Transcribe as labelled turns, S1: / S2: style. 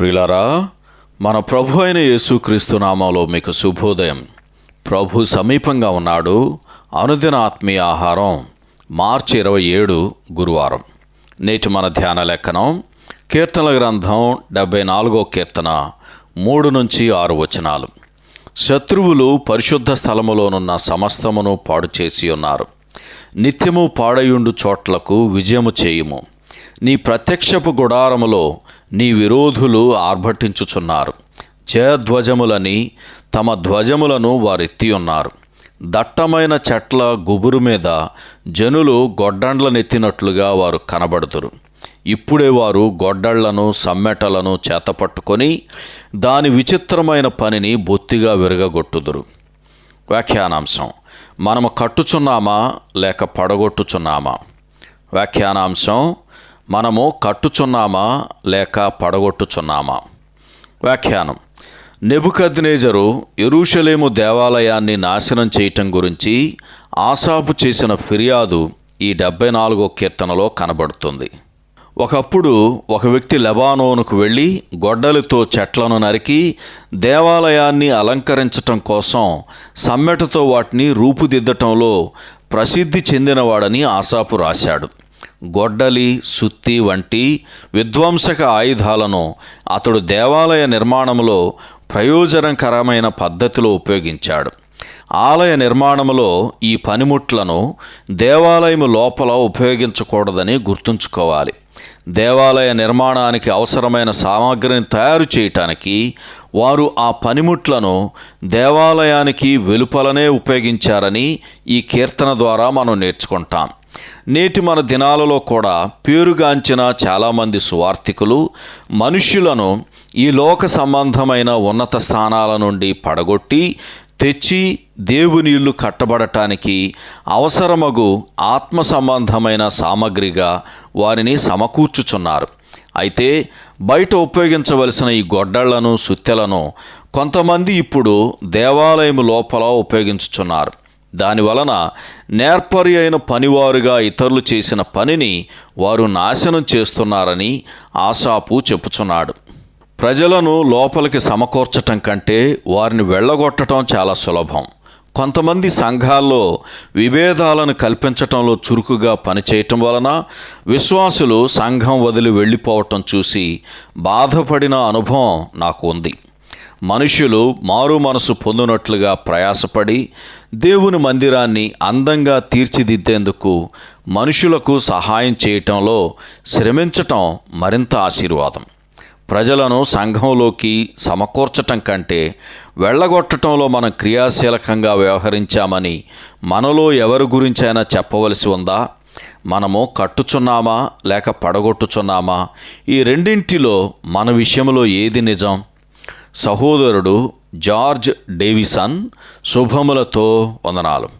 S1: ప్రిలారా మన ప్రభు అయిన యేసుక్రీస్తు నామంలో మీకు శుభోదయం. ప్రభు సమీపంగా ఉన్నాడు. అనుదిన ఆత్మీయ ఆహారం మార్చి ఇరవై ఏడు గురువారం. నేటి మన ధ్యాన లెక్కనం కీర్తనల గ్రంథం డెబ్బై నాలుగో కీర్తన మూడు నుంచి ఆరు వచనాలు. శత్రువులు పరిశుద్ధ స్థలములోనున్న సమస్తమును పాడు చేసి ఉన్నారు. నిత్యము పాడయుండు చోట్లకు విజయము చేయుము. నీ ప్రత్యక్షపు గుడారములో నీ విరోధులు ఆర్భటించుచున్నారు. జయధ్వజములని తమ ధ్వజములను వారెత్తి ఉన్నారు. దట్టమైన చెట్ల గుబురు మీద జనులు గొడ్డండ్లనెత్తినట్లుగా వారు కనబడుతురు ఇప్పుడే వారు గొడ్డళ్ళను సమ్మెటలను చేతపట్టుకొని దాని విచిత్రమైన పనిని బొత్తిగా విరగగొట్టుదురు. వ్యాఖ్యానాంశం మనము కట్టుచున్నామా లేక పడగొట్టుచున్నామా? వ్యాఖ్యానాంశం మనము కట్టుచున్నామా లేక పడగొట్టుచున్నామా? వ్యాఖ్యానం. నెబుకద్నేజరు ఎరూషలేము దేవాలయాన్ని నాశనం చేయటం గురించి ఆసాపు చేసిన ఫిర్యాదు ఈ డెబ్బై నాలుగో కీర్తనలో కనబడుతుంది. ఒకప్పుడు ఒక వ్యక్తి లెబానోనుకు వెళ్ళి గొడ్డలితో చెట్లను నరికి దేవాలయాన్ని అలంకరించటం కోసం సమ్మెటతో వాటిని రూపుదిద్దటంలో ప్రసిద్ధి చెందినవాడని ఆసాపు రాశాడు. గొడ్డలి సుత్తి వంటి విధ్వంసక ఆయుధాలను అతడు దేవాలయ నిర్మాణంలో ప్రయోజనకరమైన పద్ధతిలో ఉపయోగించాడు. ఆలయ నిర్మాణంలో ఈ పనిముట్లను దేవాలయం లోపల ఉపయోగించకూడదని గుర్తుంచుకోవాలి. దేవాలయ నిర్మాణానికి అవసరమైన సామాగ్రిని తయారు చేయటానికి వారు ఆ పనిముట్లను దేవాలయానికి వెలుపలనే ఉపయోగించారని ఈ కీర్తన ద్వారా మనం నేర్చుకుంటాం. నేటి మన దినాలలో కూడా పేరుగాంచిన చాలామంది సువార్థికులు మనుష్యులను ఈ లోక సంబంధమైన ఉన్నత స్థానాల నుండి పడగొట్టి తెచ్చి దేవుని ఇల్లు కట్టబడటానికి అవసరమగు ఆత్మ సంబంధమైన సామగ్రిగా వారిని సమకూర్చుచున్నారు. అయితే బయట ఉపయోగించవలసిన ఈ గొడ్డళ్ళను సుత్తెలను కొంతమంది ఇప్పుడు దేవాలయం లోపల ఉపయోగించుచున్నారు. దానివలన నేర్పరి అయిన పనివారుగా ఇతరులు చేసిన పనిని వారు నాశనం చేస్తున్నారని ఆశాపు చెప్పుచున్నాడు. ప్రజలను లోపలికి సమకూర్చటం కంటే వారిని వెళ్ళగొట్టడం చాలా సులభం. కొంతమంది సంఘాల్లో విభేదాలను కల్పించటంలో చురుకుగా పనిచేయటం వలన విశ్వాసులు సంఘం వదిలి వెళ్ళిపోవటం చూసి బాధపడిన అనుభవం నాకు ఉంది. మనుషులు మారు మనసు పొందినట్లుగా ప్రయాసపడి దేవుని మందిరాన్ని అందంగా తీర్చిదిద్దేందుకు మనుషులకు సహాయం చేయటంలో శ్రమించటం మరింత ఆశీర్వాదం. ప్రజలను సంఘంలోకి సమకూర్చటం కంటే వెళ్ళగొట్టడంలో మనం క్రియాశీలకంగా వ్యవహరించామని మనలో ఎవరి గురించైనా చెప్పవలసి ఉందా? మనము కట్టుచున్నామా లేక పడగొట్టుచున్నామా? ఈ రెండింటిలో మన విషయంలో ఏది నిజం? సహోదరుడు జార్జ్ డేవిసన్ శుభములతో వందనాలు.